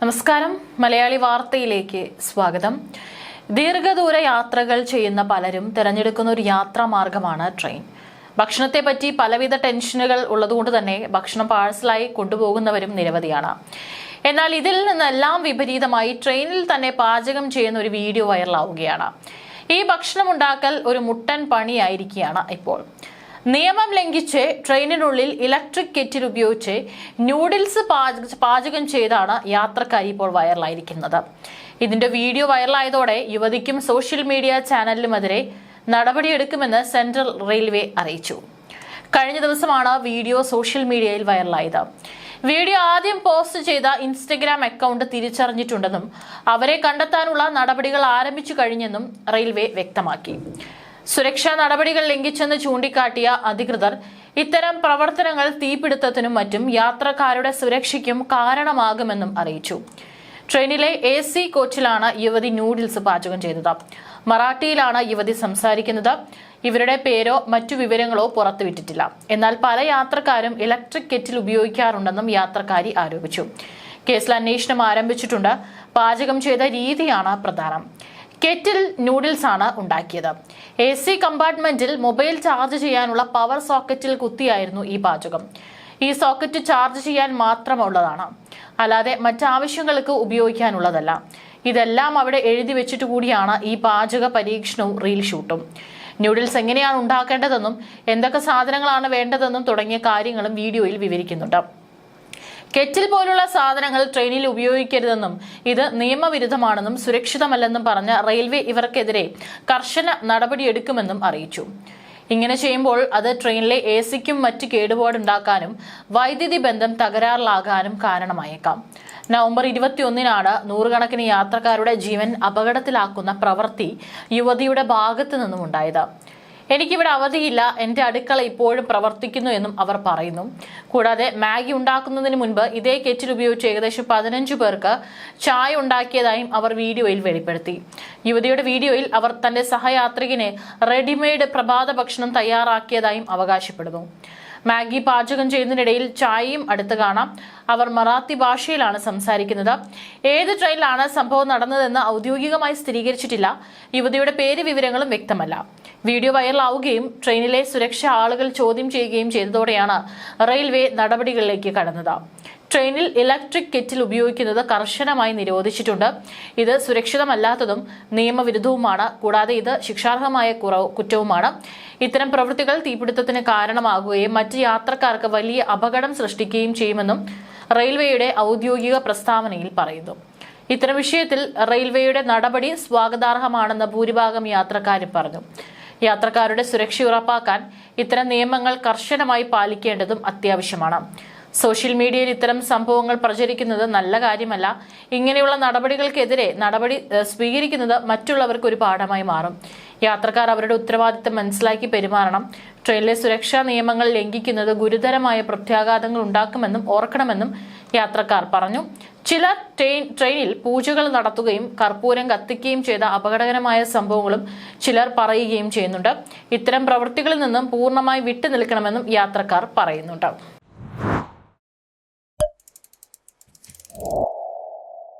നമസ്കാരം. മലയാളി വാർത്തയിലേക്ക് സ്വാഗതം. ദീർഘദൂര യാത്രകൾ ചെയ്യുന്ന പലരും തിരഞ്ഞെടുക്കുന്ന ഒരു യാത്രാ മാർഗമാണ് ട്രെയിൻ. ഭക്ഷണത്തെ പറ്റി പലവിധ ടെൻഷനുകൾ ഉള്ളതുകൊണ്ട് തന്നെ ഭക്ഷണം പാഴ്സലായി കൊണ്ടുപോകുന്നവരും നിരവധിയാണ്. എന്നാൽ ഇതിൽ നിന്നെല്ലാം വിപരീതമായി ട്രെയിനിൽ തന്നെ പാചകം ചെയ്യുന്ന ഒരു വീഡിയോ വൈറലാവുകയാണ്. ഈ ഭക്ഷണം ഉണ്ടാക്കൽ ഒരു മുട്ടൻ പണിയായിരിക്കുകയാണ് ഇപ്പോൾ. നിയമം ലംഘിച്ച് ട്രെയിനിനുള്ളിൽ ഇലക്ട്രിക് കെറ്റിൽ ഉപയോഗിച്ച് ന്യൂഡിൽസ് പാചകം ചെയ്താണ് യാത്രക്കാരി ഇപ്പോൾ വൈറലായിരിക്കുന്നത്. ഇതിന്റെ വീഡിയോ വൈറലായതോടെ യുവതിക്കും സോഷ്യൽ മീഡിയ ചാനലിനുമെതിരെ നടപടിയെടുക്കുമെന്ന് സെൻട്രൽ റെയിൽവേ അറിയിച്ചു. കഴിഞ്ഞ ദിവസമാണ് വീഡിയോ സോഷ്യൽ മീഡിയയിൽ വൈറലായത്. വീഡിയോ ആദ്യം പോസ്റ്റ് ചെയ്ത ഇൻസ്റ്റഗ്രാം അക്കൗണ്ട് തിരിച്ചറിഞ്ഞിട്ടുണ്ടെന്നും അവരെ കണ്ടെത്താനുള്ള നടപടികൾ ആരംഭിച്ചു കഴിഞ്ഞെന്നും റെയിൽവേ വ്യക്തമാക്കി. സുരക്ഷാ നടപടികൾ ലംഘിച്ചെന്ന് ചൂണ്ടിക്കാട്ടിയ അധികൃതർ ഇത്തരം പ്രവർത്തനങ്ങൾ തീപിടുത്തത്തിനും മറ്റും യാത്രക്കാരുടെ സുരക്ഷയ്ക്കും കാരണമാകുമെന്നും അറിയിച്ചു. ട്രെയിനിലെ എ സി കോച്ചിലാണ് യുവതി ന്യൂഡിൽസ് പാചകം ചെയ്തത്. മറാഠിയിലാണ് യുവതി സംസാരിക്കുന്നത്. ഇവരുടെ പേരോ മറ്റു വിവരങ്ങളോ പുറത്തുവിട്ടിട്ടില്ല. എന്നാൽ പല യാത്രക്കാരും ഇലക്ട്രിക് കെറ്റിൽ ഉപയോഗിക്കാറുണ്ടെന്നും യാത്രക്കാരി ആരോപിച്ചു. കേസിൽ അന്വേഷണം ആരംഭിച്ചിട്ടുണ്ട്. പാചകം ചെയ്ത രീതിയാണ് പ്രധാനം. കെറ്റിൽ നൂഡിൽസ് ആണ് ഉണ്ടാക്കിയത്. എ സി കമ്പാർട്ട്മെന്റിൽ മൊബൈൽ ചാർജ് ചെയ്യാനുള്ള പവർ സോക്കറ്റിൽ കുത്തിയായിരുന്നു ഈ പാചകം. ഈ സോക്കറ്റ് ചാർജ് ചെയ്യാൻ മാത്രമുള്ളതാണ്. അല്ലാതെ മറ്റാവശ്യങ്ങൾക്ക് ഉപയോഗിക്കാനുള്ളതല്ല. ഇതെല്ലാം അവിടെ എഴുതി വെച്ചിട്ട് കൂടിയാണ് ഈ പാചക പരീക്ഷണവും റീൽ ഷൂട്ടും. ന്യൂഡിൽസ് എങ്ങനെയാണ് ഉണ്ടാക്കേണ്ടതെന്നും എന്തൊക്കെ സാധനങ്ങളാണ് വേണ്ടതെന്നും തുടങ്ങിയ കാര്യങ്ങളും വീഡിയോയിൽ വിവരിക്കുന്നുണ്ട്. കെറ്റിൽ പോലുള്ള സാധനങ്ങൾ ട്രെയിനിൽ ഉപയോഗിക്കരുതെന്നും ഇത് നിയമവിരുദ്ധമാണെന്നും സുരക്ഷിതമല്ലെന്നും പറഞ്ഞ റെയിൽവേ ഇവർക്കെതിരെ കർശന നടപടിയെടുക്കുമെന്നും അറിയിച്ചു. ഇങ്ങനെ ചെയ്യുമ്പോൾ അത് ട്രെയിനിലെ എ സിക്കും മറ്റ് കേടുപാടുണ്ടാക്കാനും വൈദ്യുതി ബന്ധം തകരാറിലാകാനും കാരണമായേക്കാം. നവംബർ ഇരുപത്തിയൊന്നിനാണ് നൂറുകണക്കിന് യാത്രക്കാരുടെ ജീവൻ അപകടത്തിലാക്കുന്ന പ്രവൃത്തി യുവതിയുടെ ഭാഗത്തു നിന്നും ഉണ്ടായത് എനിക്കിവിടെ അവധിയില്ല. എന്റെ അടുക്കള ഇപ്പോഴും പ്രവർത്തിക്കുന്നു എന്നും അവർ പറയുന്നു. കൂടാതെ മാഗി ഉണ്ടാക്കുന്നതിന് മുൻപ് ഇതേ കെറ്റിൽ ഉപയോഗിച്ച് ഏകദേശം പതിനഞ്ച് പേർക്ക് ചായ ഉണ്ടാക്കിയതായും അവർ വീഡിയോയിൽ വെളിപ്പെടുത്തി. യുവതിയുടെ വീഡിയോയിൽ അവർ തന്റെ സഹയാത്രികനെ റെഡിമെയ്ഡ് പ്രഭാത ഭക്ഷണം തയ്യാറാക്കിയതായും അവകാശപ്പെടുന്നു. മാഗി പാചകം ചെയ്യുന്നതിനിടയിൽ ചായയും അടുത്ത് കാണാം. അവർ മറാത്തി ഭാഷയിലാണ് സംസാരിക്കുന്നത്. ഏത് ട്രെയിനിലാണ് സംഭവം നടന്നതെന്ന് ഔദ്യോഗികമായി സ്ഥിരീകരിച്ചിട്ടില്ല. യുവതിയുടെ പേര് വിവരങ്ങളും വ്യക്തമല്ല. വീഡിയോ വൈറലാവുകയും ട്രെയിനിലെ സുരക്ഷ ആളുകൾ ചോദ്യം ചെയ്യുകയും ചെയ്തതോടെയാണ് റെയിൽവേ നടപടികളിലേക്ക് കടന്നത്. ട്രെയിനിൽ ഇലക്ട്രിക് കെറ്റിൽ ഉപയോഗിക്കുന്നത് കർശനമായി നിരോധിച്ചിട്ടുണ്ട്. ഇത് സുരക്ഷിതമല്ലാത്തതും നിയമവിരുദ്ധവുമാണ്. കൂടാതെ ഇത് ശിക്ഷാർഹമായ കുറവ് കുറ്റവുമാണ്. ഇത്തരം പ്രവൃത്തികൾ തീപിടുത്തത്തിന് കാരണമാകുകയും മറ്റ് യാത്രക്കാർക്ക് വലിയ അപകടം സൃഷ്ടിക്കുകയും ചെയ്യുമെന്നും റെയിൽവേയുടെ ഔദ്യോഗിക പ്രസ്താവനയിൽ പറയുന്നു. ഇത്തരം വിഷയത്തിൽ റെയിൽവേയുടെ നടപടി സ്വാഗതാർഹമാണെന്ന് ഭൂരിഭാഗം യാത്രക്കാരും പറഞ്ഞു. യാത്രക്കാരുടെ സുരക്ഷ ഉറപ്പാക്കാൻ ഇത്തരം നിയമങ്ങൾ കർശനമായി പാലിക്കേണ്ടതും അത്യാവശ്യമാണ്. സോഷ്യൽ മീഡിയയിൽ ഇത്തരം സംഭവങ്ങൾ പ്രചരിക്കുന്നത് നല്ല കാര്യമല്ല. ഇങ്ങനെയുള്ള നടപടികൾക്കെതിരെ നടപടി സ്വീകരിക്കുന്നത് മറ്റുള്ളവർക്ക് ഒരു പാഠമായി മാറും. യാത്രക്കാർ അവരുടെ ഉത്തരവാദിത്തം മനസ്സിലാക്കി പെരുമാറണം. ട്രെയിനിലെ സുരക്ഷാ നിയമങ്ങൾ ലംഘിക്കുന്നത് ഗുരുതരമായ പ്രത്യാഘാതങ്ങൾ ഉണ്ടാക്കുമെന്നും ഓർക്കണമെന്നും യാത്രക്കാർ പറഞ്ഞു. ചില ട്രെയിൻ ട്രെയിനിൽ പൂജകൾ നടത്തുകയും കർപ്പൂരം കത്തിക്കുകയും ചെയ്ത അപകടകരമായ സംഭവങ്ങളും ചിലർ പറയുകയും ചെയ്യുന്നുണ്ട്. ഇത്തരം പ്രവൃത്തികളിൽ നിന്നും പൂർണമായി വിട്ടുനിൽക്കണമെന്നും യാത്രക്കാർ പറയുന്നുണ്ട്.